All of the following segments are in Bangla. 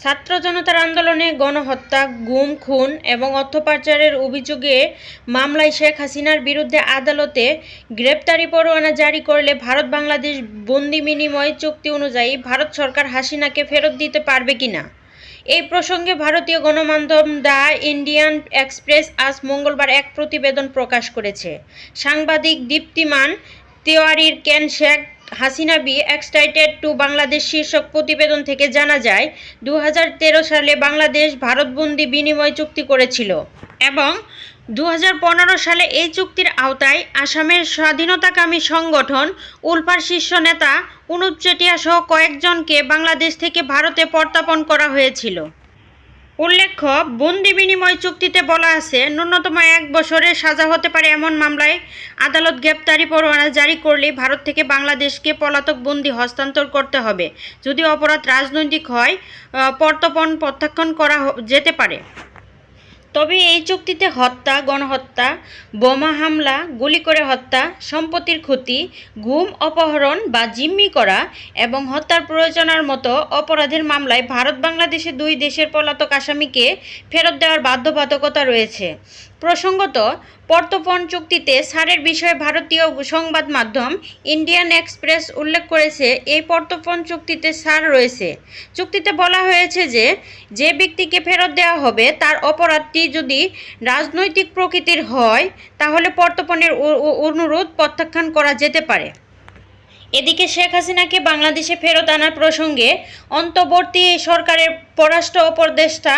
ছাত্র জনতার আন্দোলনে গণহত্যা, গুম, খুন এবং অর্থ পাচারের অভিযোগে মামলায় শেখ হাসিনার বিরুদ্ধে আদালতে গ্রেপ্তারি পরোয়ানা জারি করলে ভারত বাংলাদেশ বন্দি বিনিময় চুক্তি অনুযায়ী ভারত সরকার হাসিনাকে ফেরত দিতে পারবে কিনা? এই প্রসঙ্গে ভারতীয় গণমাধ্যম দ্য ইন্ডিয়ান এক্সপ্রেস আজ মঙ্গলবার এক প্রতিবেদন প্রকাশ করেছে। সাংবাদিক দীপ্তিমান তিওয়ারির কেন Sheikh Hasina be excited to Bangladesh শীর্ষক প্রতিবেদন থেকে জানা যায় দু হাজার তেরো সালে বাংলাদেশ ভারতবন্দি বিনিময় চুক্তি করেছিল এবং দু হাজার পনেরো সালে এই চুক্তির আওতায় আসামের স্বাধীনতাকামী সংগঠন উলফার শীর্ষ নেতা অনুপ চেটিয়া সহ কয়েকজনকে বাংলাদেশ থেকে ভারতে প্রত্যাপন করা হয়েছিল। উল্লেখ্য বন্দি বিনিময় চুক্তিতে বলা আছে ন্যূনতম এক বছরের সাজা হতে পারে এমন মামলায় আদালত গ্রেপ্তারি পরোয়ানা জারি করলে ভারত থেকে বাংলাদেশকে পলাতক বন্দি হস্তান্তর করতে হবে যদি অপরাধ রাজনৈতিক হয় আহ, প্রত্যাখ্যান করা যেতে পারে। তবে এই চুক্তিতে হত্যা, গণহত্যা, বোমা হামলা, গুলি করে হত্যা, সম্পত্তির ক্ষতি, ঘুম, অপহরণ বা জিম্মি করা এবং হত্যার প্রয়োজনার মতো অপরাধের মামলায় ভারত বাংলাদেশে দুই দেশের পলাতক আসামিকে ফেরত দেওয়ার বাধ্যবাধকতা রয়েছে। প্রসঙ্গত প্রত্যর্পণ চুক্তিতে ছাড়ের বিষয়ে ভারতীয় সংবাদ মাধ্যম ইন্ডিয়ান এক্সপ্রেস উল্লেখ করেছে, এই প্রত্যর্পণ চুক্তিতে সার রয়েছে। চুক্তিতে বলা হয়েছে যে যে ব্যক্তিকে ফেরত দেওয়া হবে, তার অপরাধটি যদি রাজনৈতিক প্রকৃতির হয়, তাহলে উ- অনুরোধ প্রত্যাখ্যান করা যেতে পারে। এদিকে শেখ হাসিনাকে বাংলাদেশে ফেরত আনার প্রসঙ্গে অন্তর্বর্তী সরকারের পররাষ্ট্র উপদেষ্টা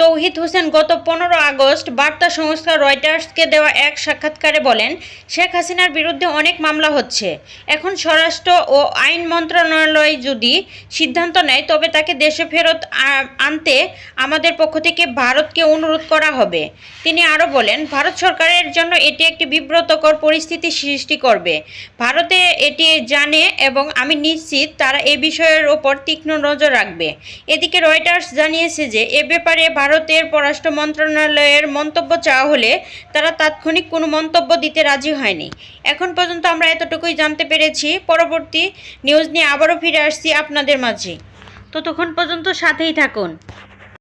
তৌহিদ হোসেন গত পনেরো আগস্ট বার্তা সংস্থা রয়টার্সকে দেওয়া এক সাক্ষাৎকারে বলেন, শেখ হাসিনার বিরুদ্ধে অনেক মামলা হচ্ছে। এখন স্বরাষ্ট্র ও আইন মন্ত্রণালয় যদি সিদ্ধান্ত নেয়, তবে তাকে দেশে ফেরত আনতে আমাদের পক্ষ থেকে ভারতকে অনুরোধ করা হবে। তিনি আরও বলেন, ভারত সরকারের জন্য এটি একটি বিব্রতকর পরিস্থিতি সৃষ্টি করবে। ভারতে এটি জানে এবং আমি নিশ্চিত তারা এ বিষয়ের ওপর তীক্ষ্ণ নজর রাখবে। এদিকে রয়টার্স জানিয়েছে যে, এ ব্যাপারে ভারতের পররাষ্ট্র মন্ত্রণালয়ের মন্তব্য চাওয়া হলে তারা তাৎক্ষণিক কোনো মন্তব্য দিতে রাজি হয়নি। এখন পর্যন্ত আমরা এতটুকুই জানতে পেরেছি। পরবর্তী নিউজ নিয়ে আবারও ফিরে আসছি আপনাদের মাঝে। ততক্ষণ পর্যন্ত সাথেই থাকুন।